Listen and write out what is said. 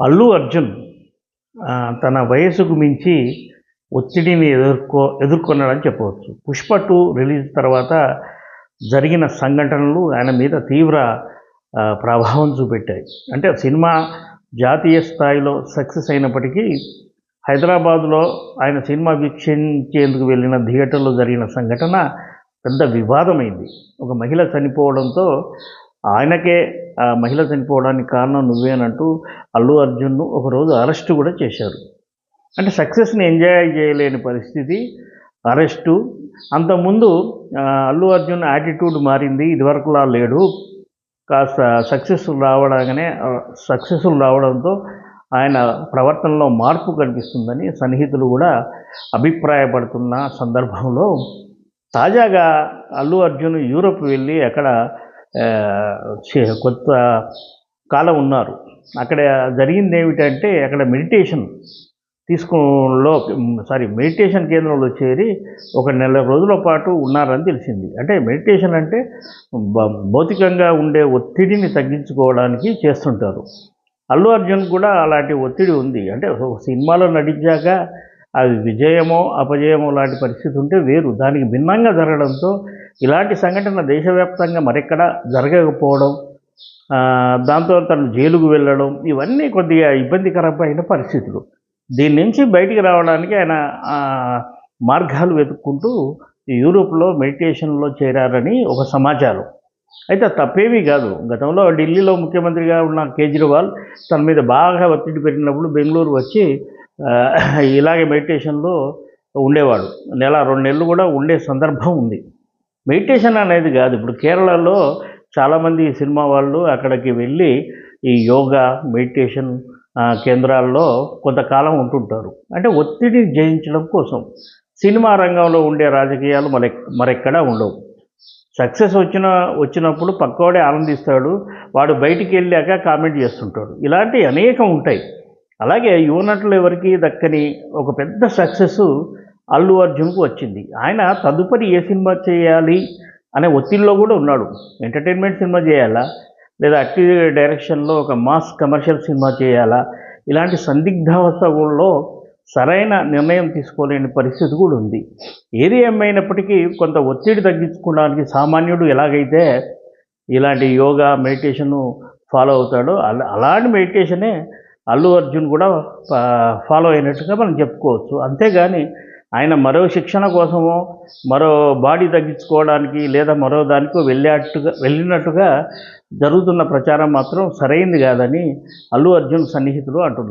అల్లు అర్జున్ తన వయసుకు మించి ఒత్తిడిని ఎదుర్కో ఎదుర్కొన్నాడని చెప్పవచ్చు. పుష్ప టూ రిలీజ్ తర్వాత జరిగిన సంఘటనలు ఆయన మీద తీవ్ర ప్రభావం చూపెట్టాయి. అంటే సినిమా జాతీయ స్థాయిలో సక్సెస్ అయినప్పటికీ హైదరాబాద్లో ఆయన సినిమా వీక్షించేందుకు వెళ్ళిన థియేటర్లో జరిగిన సంఘటన పెద్ద వివాదమైంది. ఒక మహిళ చనిపోవడంతో ఆయనకే ఆ మహిళ చనిపోవడానికి కారణం నువ్వేనంటూ అల్లు అర్జున్ను ఒకరోజు అరెస్ట్ కూడా చేశారు. అంటే సక్సెస్ని ఎంజాయ్ చేయలేని పరిస్థితి అరెస్టు. అంతకుముందు అల్లు అర్జున్ యాటిట్యూడ్ మారింది ఇదివరకులా లేడు. కాస్త సక్సెస్ రావడానే సక్సెస్ఫుల్ రావడంతో ఆయన ప్రవర్తనలో మార్పు కనిపిస్తుందని సన్నిహితులు కూడా అభిప్రాయపడుతున్న సందర్భంలో తాజాగా అల్లు అర్జున్ యూరోప్ వెళ్ళి అక్కడ కొత్త కాలం ఉన్నారు. అక్కడ జరిగింది ఏమిటంటే అక్కడ మెడిటేషన్ తీసుకోలో సారీ మెడిటేషన్ కేంద్రంలో చేరి ఒక నెల రోజుల పాటు ఉన్నారని తెలిసింది. అంటే మెడిటేషన్ అంటే భౌతికంగా ఉండే ఒత్తిడిని తగ్గించుకోవడానికి చేస్తుంటారు. అల్లు అర్జున్ కూడా అలాంటి ఒత్తిడి ఉంది. అంటే సినిమాలో నటించాక అది విజయమో అపజయమో లాంటి పరిస్థితి ఉంటే వేరు. దానికి భిన్నంగా జరగడంతో ఇలాంటి సంఘటన దేశవ్యాప్తంగా మరెక్కడ జరగకపోవడం దాంతో తను జైలుకు వెళ్ళడం ఇవన్నీ కొద్దిగా ఇబ్బందికరమైన పరిస్థితులు. దీని నుంచి బయటికి రావడానికి ఆయన మార్గాలు వెతుక్కుంటూ యూరోప్లో మెడిటేషన్లో చేరారని ఒక సమాచారం. అయితే తప్పేమీ కాదు. గతంలో ఢిల్లీలో ముఖ్యమంత్రిగా ఉన్న కేజ్రీవాల్ తన మీద బాగా ఒత్తిడి పెట్టినప్పుడు బెంగళూరు వచ్చి ఇలాగే మెడిటేషన్లో ఉండేవాడు. నెల రెండు నెలలు కూడా ఉండే సందర్భం ఉంది. మెడిటేషన్ అనేది కాదు. ఇప్పుడు కేరళలో చాలామంది సినిమా వాళ్ళు అక్కడికి వెళ్ళి ఈ యోగా మెడిటేషన్ కేంద్రాల్లో కొంతకాలం ఉంటుంటారు. అంటే ఒత్తిడిని జయించడం కోసం. సినిమా రంగంలో ఉండే రాజకీయాలు మరె మరెక్కడా ఉండవు. సక్సెస్ వచ్చిన వచ్చినప్పుడు పక్కవాడే ఆనందిస్తాడు. వాడు బయటికి వెళ్ళాక కామెంట్ చేస్తుంటాడు. ఇలాంటివి అనేకం ఉంటాయి. అలాగే యువనటులు ఎవరికి దక్కని ఒక పెద్ద సక్సెస్ అల్లు అర్జున్కు వచ్చింది. ఆయన తదుపరి ఏ సినిమా చేయాలి అనే ఒత్తిడిలో కూడా ఉన్నాడు. ఎంటర్టైన్మెంట్ సినిమా చేయాలా? లేదా అట్టి డైరెక్షన్లో ఒక మాస్ కమర్షియల్ సినిమా చేయాలా? ఇలాంటి సందిగ్ధావస్థలో సరైన నిర్ణయం తీసుకోలేని పరిస్థితి కూడా ఉంది. ఏది ఏమైనప్పటికీ కొంత ఒత్తిడి తగ్గించుకోవడానికి సామాన్యుడు ఎలాగైతే ఇలాంటి యోగా మెడిటేషను ఫాలో అవుతాడో అలా అలాంటి మెడిటేషనే అల్లు అర్జున్ కూడా ఫాలో అయినట్టుగా మనం చెప్పుకోవచ్చు. అంతేగాని ఆయన మరో శిక్షణ కోసమో మరో బాడీ తగ్గించుకోవడానికి లేదా మరో దానికో వెళ్ళేట్టుగా వెళ్ళినట్టుగా జరుగుతున్న ప్రచారం మాత్రం సరైంది కాదని అల్లు అర్జున్ సన్నిహితులు అంటున్నారు.